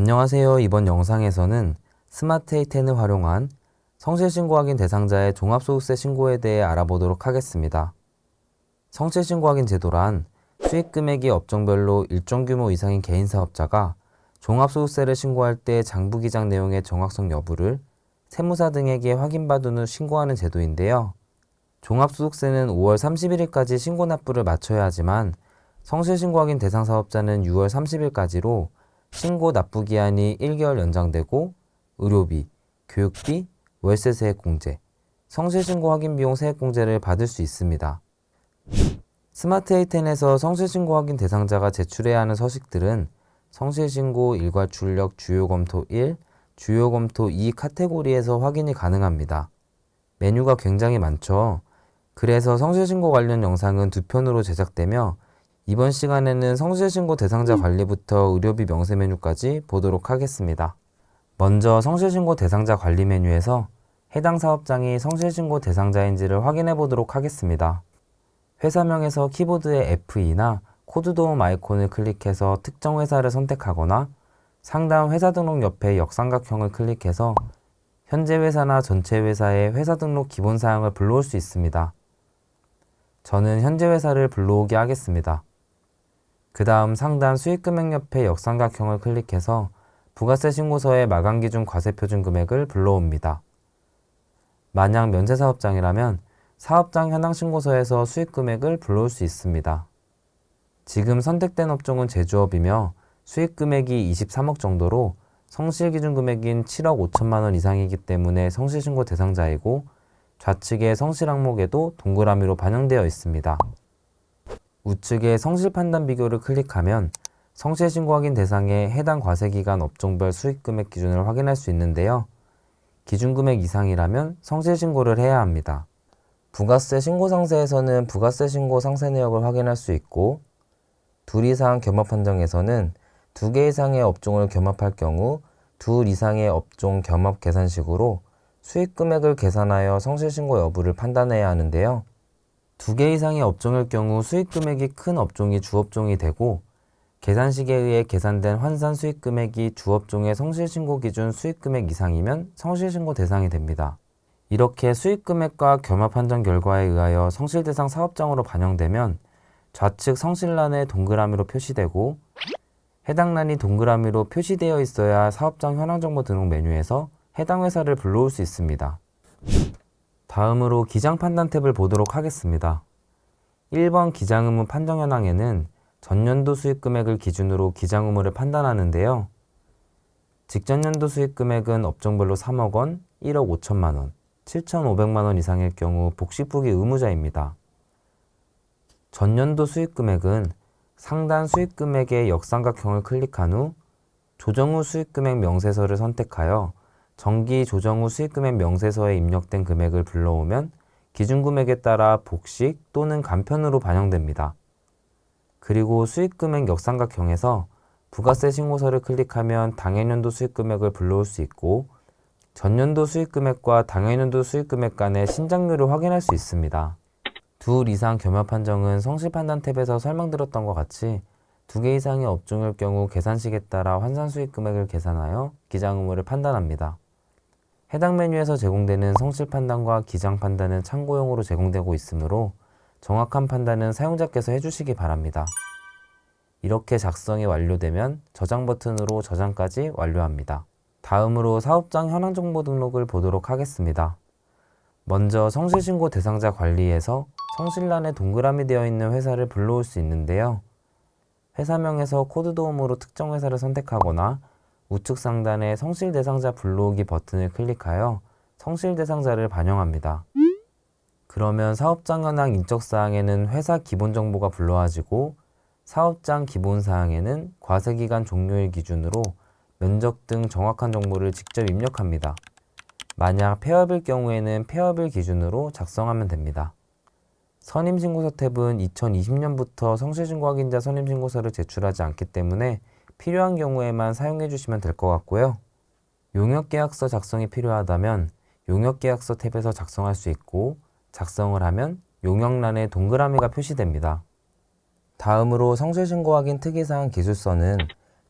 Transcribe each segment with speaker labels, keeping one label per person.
Speaker 1: 안녕하세요. 이번 영상에서는 스마트 A10을 활용한 성실신고 확인 대상자의 종합소득세 신고에 대해 알아보도록 하겠습니다. 성실신고 확인 제도란 수익 금액이 업종별로 일정 규모 이상인 개인 사업자가 종합소득세를 신고할 때 장부기장 내용의 정확성 여부를 세무사 등에게 확인받은 후 신고하는 제도인데요. 종합소득세는 5월 31일까지 신고 납부를 마쳐야 하지만 성실신고 확인 대상 사업자는 6월 30일까지로 신고 납부 기한이 1개월 연장되고 의료비, 교육비, 월세 세액 공제, 성실신고 확인 비용 세액 공제를 받을 수 있습니다. 스마트 A10에서 성실신고 확인 대상자가 제출해야 하는 서식들은 성실신고 일괄 출력 주요 검토 1, 주요 검토 2 카테고리에서 확인이 가능합니다. 메뉴가 굉장히 많죠. 그래서 성실신고 관련 영상은 두 편으로 제작되며 이번 시간에는 성실신고 대상자 관리부터 의료비 명세 메뉴까지 보도록 하겠습니다. 먼저 성실신고 대상자 관리 메뉴에서 해당 사업장이 성실신고 대상자인지를 확인해 보도록 하겠습니다. 회사명에서 키보드의 F2나 코드 도움 아이콘을 클릭해서 특정 회사를 선택하거나 상단 회사 등록 옆에 역삼각형을 클릭해서 현재 회사나 전체 회사의 회사 등록 기본 사항을 불러올 수 있습니다. 저는 현재 회사를 불러오게 하겠습니다. 그 다음 상단 수익금액 옆에 역삼각형을 클릭해서 부가세 신고서의 마감 기준 과세 표준 금액을 불러옵니다. 만약 면세 사업장이라면 사업장 현황 신고서에서 수익 금액을 불러올 수 있습니다. 지금 선택된 업종은 제조업이며 수익 금액이 23억 정도로 성실 기준 금액인 7억 5천만 원 이상이기 때문에 성실 신고 대상자이고 좌측의 성실 항목에도 동그라미로 반영되어 있습니다. 우측의 성실 판단 비교를 클릭하면 성실 신고 확인 대상의 해당 과세 기간 업종별 수익 금액 기준을 확인할 수 있는데요. 기준 금액 이상이라면 성실 신고를 해야 합니다. 부가세 신고 상세에서는 부가세 신고 상세 내역을 확인할 수 있고 둘 이상 겸합 판정에서는 두 개 이상의 업종을 겸합할 경우 둘 이상의 업종 겸합 계산식으로 수익 금액을 계산하여 성실 신고 여부를 판단해야 하는데요. 두 개 이상의 업종일 경우 수익 금액이 큰 업종이 주업종이 되고 계산식에 의해 계산된 환산 수익 금액이 주업종의 성실 신고 기준 수익 금액 이상이면 성실 신고 대상이 됩니다. 이렇게 수익 금액과 겸합 판정 결과에 의하여 성실 대상 사업장으로 반영되면 좌측 성실란에 동그라미로 표시되고 해당 란이 동그라미로 표시되어 있어야 사업장 현황 정보 등록 메뉴에서 해당 회사를 불러올 수 있습니다. 다음으로 기장 판단 탭을 보도록 하겠습니다. 1번 기장 의무 판정 현황에는 전년도 수익 금액을 기준으로 기장 의무를 판단하는데요. 직전년도 수익 금액은 업종별로 3억 원, 1억 5천만 원, 7,500만 원 이상일 경우 복식 부기 의무자입니다. 전년도 수익 금액은 상단 수익 금액의 역삼각형을 클릭한 후 조정 후 수익 금액 명세서를 선택하여 정기 조정 후 수익 금액 명세서에 입력된 금액을 불러오면 기준 금액에 따라 복식 또는 간편으로 반영됩니다. 그리고 수익 금액 역삼각형에서 부가세 신고서를 클릭하면 당해년도 수익 금액을 불러올 수 있고 전년도 수익 금액과 당해년도 수익 금액 간의 신장률을 확인할 수 있습니다. 둘 이상 겸합 판정은 성실 판단 탭에서 설명드렸던 것 같이 두 개 이상의 업종일 경우 계산식에 따라 환산 수익 금액을 계산하여 기장 의무를 판단합니다. 해당 메뉴에서 제공되는 성실 판단과 기장 판단은 참고용으로 제공되고 있으므로 정확한 판단은 사용자께서 해주시기 바랍니다. 이렇게 작성이 완료되면 저장 버튼으로 저장까지 완료합니다. 다음으로 사업장 현황 정보 등록을 보도록 하겠습니다. 먼저 성실신고 대상자 관리에서 성실란에 동그라미 되어 있는 회사를 불러올 수 있는데요. 회사명에서 코드 도움으로 특정 회사를 선택하거나 우측 상단의 성실 대상자 불러오기 버튼을 클릭하여 성실 대상자를 반영합니다. 그러면 사업장 현황 인적 사항에는 회사 기본 정보가 불러와지고 사업장 기본 사항에는 과세 기간 종료일 기준으로 면적 등 정확한 정보를 직접 입력합니다. 만약 폐업일 경우에는 폐업일 기준으로 작성하면 됩니다. 선임신고서 탭은 2020년부터 성실신고 확인자 선임신고서를 제출하지 않기 때문에 필요한 경우에만 사용해 주시면 될 것 같고요. 용역계약서 작성이 필요하다면 용역계약서 탭에서 작성할 수 있고 작성을 하면 용역란에 동그라미가 표시됩니다. 다음으로 성실신고 확인 특이사항 기술서는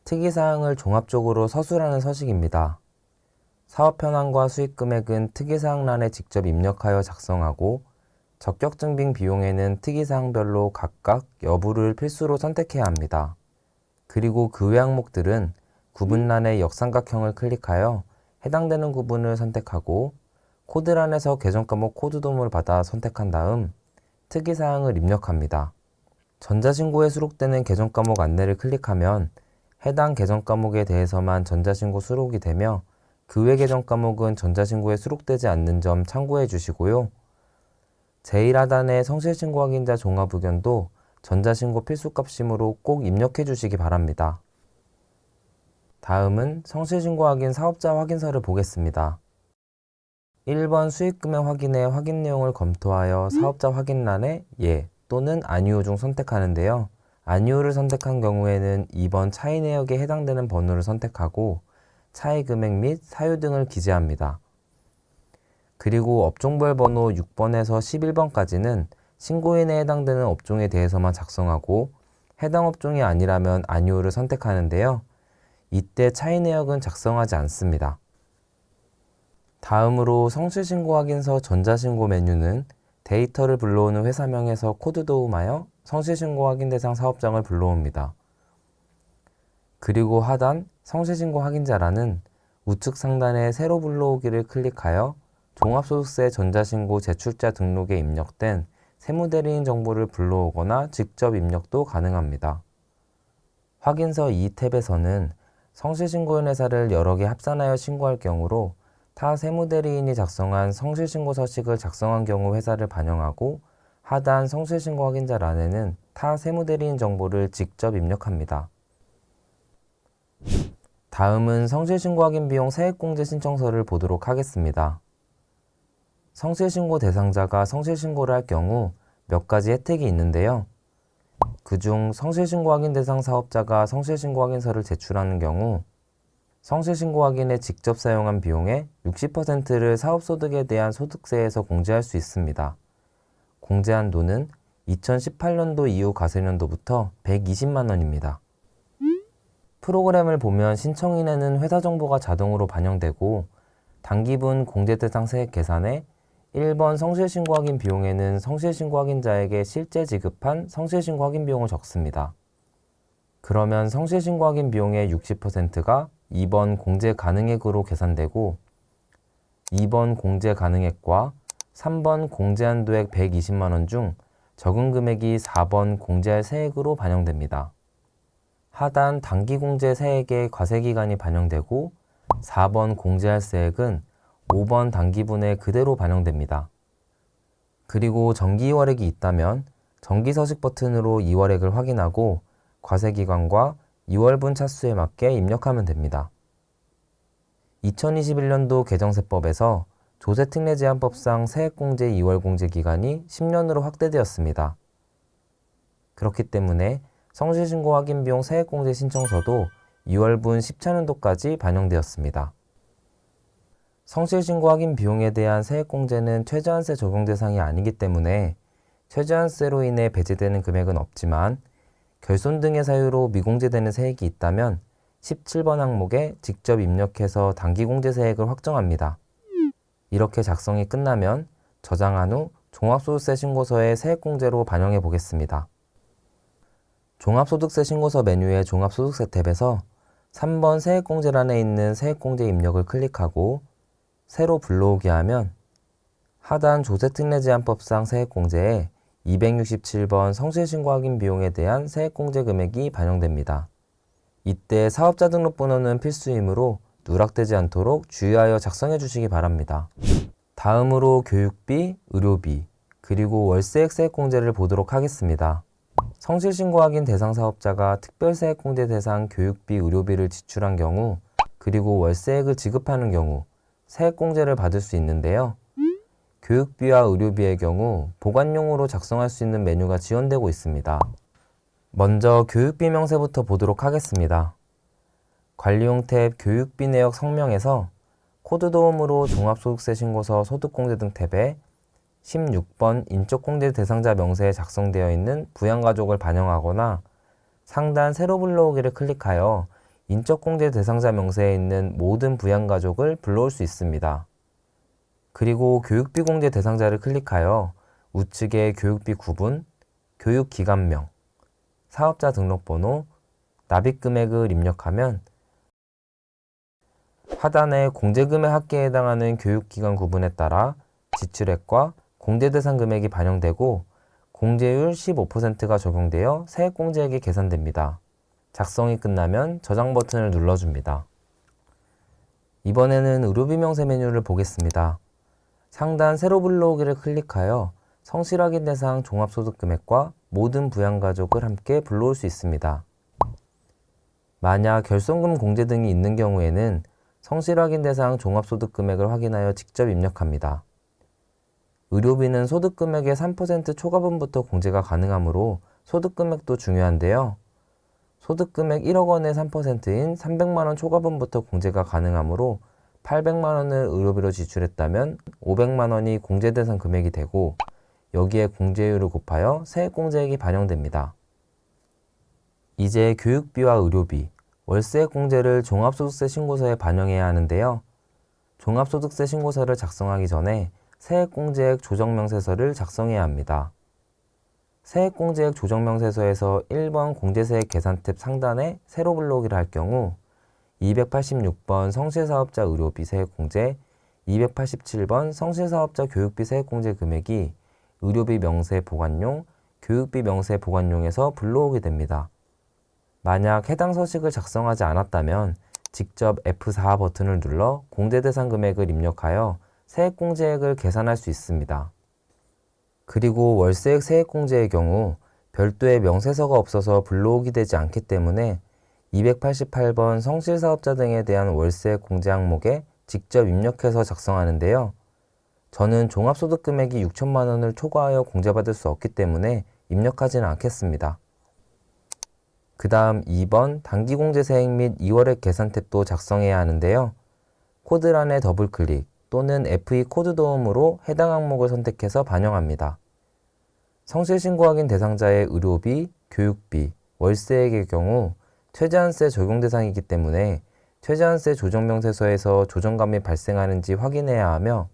Speaker 1: 특이사항을 종합적으로 서술하는 서식입니다. 사업 현황과 수익 금액은 특이사항란에 직접 입력하여 작성하고 적격증빙 비용에는 특이사항별로 각각 여부를 필수로 선택해야 합니다. 그리고 그 외 항목들은 구분란의 역삼각형을 클릭하여 해당되는 구분을 선택하고 코드란에서 계정 과목 코드 도움을 받아 선택한 다음 특이사항을 입력합니다. 전자신고에 수록되는 계정 과목 안내를 클릭하면 해당 계정 과목에 대해서만 전자신고 수록이 되며 그외 계정 과목은 전자신고에 수록되지 않는 점 참고해 주시고요. 제1하단의 성실신고 확인자 종합 의견도 전자신고 필수값이므로 꼭 입력해 주시기 바랍니다. 다음은 성실신고 확인 사업자 확인서를 보겠습니다. 1번 수익금액 확인의 확인 내용을 검토하여 사업자 확인란에 예 또는 아니오 중 선택하는데요. 아니오를 선택한 경우에는 2번 차이 내역에 해당되는 번호를 선택하고 차이 금액 및 사유 등을 기재합니다. 그리고 업종별 번호 6번에서 11번까지는 신고인에 해당되는 업종에 대해서만 작성하고 해당 업종이 아니라면 아니오를 선택하는데요. 이때 차이 내역은 작성하지 않습니다. 다음으로 성실신고 확인서 전자신고 메뉴는 데이터를 불러오는 회사명에서 코드 도움하여 성실신고 확인 대상 사업장을 불러옵니다. 그리고 하단 성실신고 확인자라는 우측 상단의 새로 불러오기를 클릭하여 종합소득세 전자신고 제출자 등록에 입력된 세무대리인 정보를 불러오거나 직접 입력도 가능합니다. 확인서 2 탭에서는 성실신고인 회사를 여러 개 합산하여 신고할 경우로 타 세무대리인이 작성한 성실신고 서식을 작성한 경우 회사를 반영하고 하단 성실신고 확인자란에는 타 세무대리인 정보를 직접 입력합니다. 다음은 성실신고 확인 비용 세액공제 신청서를 보도록 하겠습니다. 성실신고 대상자가 성실신고를 할 경우 몇 가지 혜택이 있는데요. 그중 성실신고 확인 대상 사업자가 성실신고 확인서를 제출하는 경우 성실신고 확인에 직접 사용한 비용의 60%를 사업소득에 대한 소득세에서 공제할 수 있습니다. 공제 한도는 2018년도 이후 가세년도부터 120만 원입니다. 프로그램을 보면 신청인에는 회사 정보가 자동으로 반영되고 단기분 공제 대상 세액 계산에 1번 성실신고 확인 비용에는 성실신고 확인자에게 실제 지급한 성실신고 확인 비용을 적습니다. 그러면 성실신고 확인 비용의 60%가 2번 공제 가능액으로 계산되고 2번 공제 가능액과 3번 공제 한도액 120만 원 중 적은 금액이 4번 공제할 세액으로 반영됩니다. 하단 단기 공제 세액의 과세 기간이 반영되고 4번 공제할 세액은 5번 단기분에 그대로 반영됩니다. 그리고 정기 2월액이 있다면 정기 서식 버튼으로 2월액을 확인하고 과세 기간과 2월분 차수에 맞게 입력하면 됩니다. 2021년도 개정세법에서 조세특례 제한법상 세액공제 2월 공제 기간이 10년으로 확대되었습니다. 그렇기 때문에 성실신고 확인 비용 세액공제 신청서도 2월분 10차년도까지 반영되었습니다. 성실신고 확인 비용에 대한 세액공제는 최저한세 적용 대상이 아니기 때문에 최저한세로 인해 배제되는 금액은 없지만 결손 등의 사유로 미공제되는 세액이 있다면 17번 항목에 직접 입력해서 단기공제 세액을 확정합니다. 이렇게 작성이 끝나면 저장한 후 종합소득세 신고서에 세액공제로 반영해 보겠습니다. 종합소득세 신고서 메뉴의 종합소득세 탭에서 3번 세액공제란에 있는 세액공제 입력을 클릭하고 새로 불러오기 하면 하단 조세특례제한법상 세액공제에 267번 성실신고 확인 비용에 대한 세액공제 금액이 반영됩니다. 이때 사업자 등록 번호는 필수이므로 누락되지 않도록 주의하여 작성해 주시기 바랍니다. 다음으로 교육비, 의료비, 그리고 월세액 세액공제를 보도록 하겠습니다. 성실신고 확인 대상 사업자가 특별세액공제 대상 교육비, 의료비를 지출한 경우, 그리고 월세액을 지급하는 경우, 세액공제를 받을 수 있는데요. 교육비와 의료비의 경우 보관용으로 작성할 수 있는 메뉴가 지원되고 있습니다. 먼저 교육비 명세부터 보도록 하겠습니다. 관리용 탭 교육비 내역 성명에서 코드 도움으로 종합소득세 신고서 소득공제 등 탭에 16번 인적공제 대상자 명세에 작성되어 있는 부양가족을 반영하거나 상단 새로 불러오기를 클릭하여 인적공제 대상자 명세에 있는 모든 부양가족을 불러올 수 있습니다. 그리고 교육비 공제 대상자를 클릭하여 우측에 교육비 구분, 교육기관명, 사업자 등록번호, 납입 금액을 입력하면 하단에 공제금액 합계에 해당하는 교육기관 구분에 따라 지출액과 공제 대상 금액이 반영되고 공제율 15%가 적용되어 세액공제액이 계산됩니다. 작성이 끝나면 저장 버튼을 눌러줍니다. 이번에는 의료비 명세 메뉴를 보겠습니다. 상단 세로 불러오기를 클릭하여 성실 확인 대상 종합소득 금액과 모든 부양가족을 함께 불러올 수 있습니다. 만약 결손금 공제 등이 있는 경우에는 성실 확인 대상 종합소득 금액을 확인하여 직접 입력합니다. 의료비는 소득 금액의 3% 초과분부터 공제가 가능하므로 소득 금액도 중요한데요. 소득 금액 1억 원의 3%인 300만 원 초과분부터 공제가 가능하므로 800만 원을 의료비로 지출했다면 500만 원이 공제 대상 금액이 되고 여기에 공제율을 곱하여 세액공제액이 반영됩니다. 이제 교육비와 의료비, 월세액 공제를 종합소득세 신고서에 반영해야 하는데요. 종합소득세 신고서를 작성하기 전에 세액공제액 조정명세서를 작성해야 합니다. 세액공제액 조정명세서에서 1번 공제세액 계산 탭 상단에 세로 불러오기를 할 경우 286번 성실사업자 의료비 세액공제, 287번 성실사업자 교육비 세액공제 금액이 의료비 명세 보관용, 교육비 명세 보관용에서 불러오게 됩니다. 만약 해당 서식을 작성하지 않았다면 직접 F4 버튼을 눌러 공제 대상 금액을 입력하여 세액공제액을 계산할 수 있습니다. 그리고 월세액 세액공제의 경우 별도의 명세서가 없어서 불러오기 되지 않기 때문에 288번 성실사업자 등에 대한 월세액 공제 항목에 직접 입력해서 작성하는데요. 저는 종합소득 금액이 6천만 원을 초과하여 공제받을 수 없기 때문에 입력하지는 않겠습니다. 그 다음 2번 단기공제세액 및 2월액 계산 탭도 작성해야 하는데요. 코드란에 더블클릭 또는 FE 코드 도움으로 해당 항목을 선택해서 반영합니다. 성실 신고 확인 대상자의 의료비, 교육비, 월세액의 경우 최저한세 적용 대상이기 때문에 최저한세 조정명세서에서 조정감이 발생하는지 확인해야 하며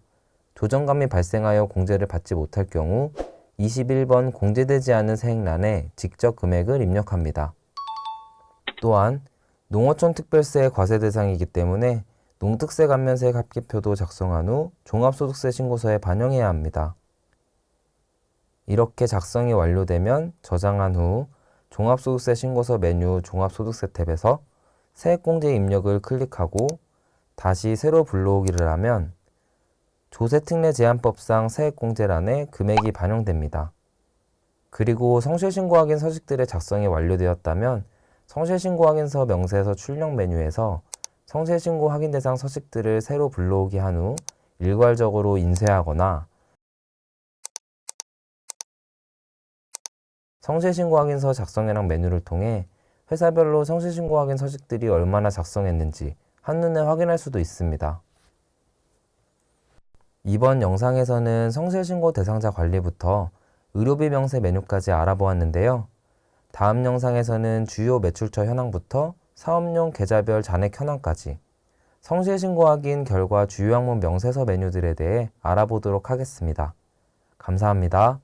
Speaker 1: 조정감이 발생하여 공제를 받지 못할 경우 21번 공제되지 않은 세액란에 직접 금액을 입력합니다. 또한 농어촌 특별세 과세 대상이기 때문에 농특세 감면세액 합계표도 작성한 후 종합소득세 신고서에 반영해야 합니다. 이렇게 작성이 완료되면 저장한 후 종합소득세 신고서 메뉴 종합소득세 탭에서 세액공제 입력을 클릭하고 다시 새로 불러오기를 하면 조세특례 제한법상 세액공제란에 금액이 반영됩니다. 그리고 성실신고 확인 서식들의 작성이 완료되었다면 성실신고 확인서 명세서 출력 메뉴에서 성실신고 확인 대상 서식들을 새로 불러오기 한 후 일괄적으로 인쇄하거나 성실신고 확인서 작성해랑 메뉴를 통해 회사별로 성실신고 확인 서식들이 얼마나 작성했는지 한눈에 확인할 수도 있습니다. 이번 영상에서는 성실신고 대상자 관리부터 의료비 명세 메뉴까지 알아보았는데요. 다음 영상에서는 주요 매출처 현황부터 사업용 계좌별 잔액 현황까지 성실신고 확인 결과 주요 항목 명세서 메뉴들에 대해 알아보도록 하겠습니다. 감사합니다.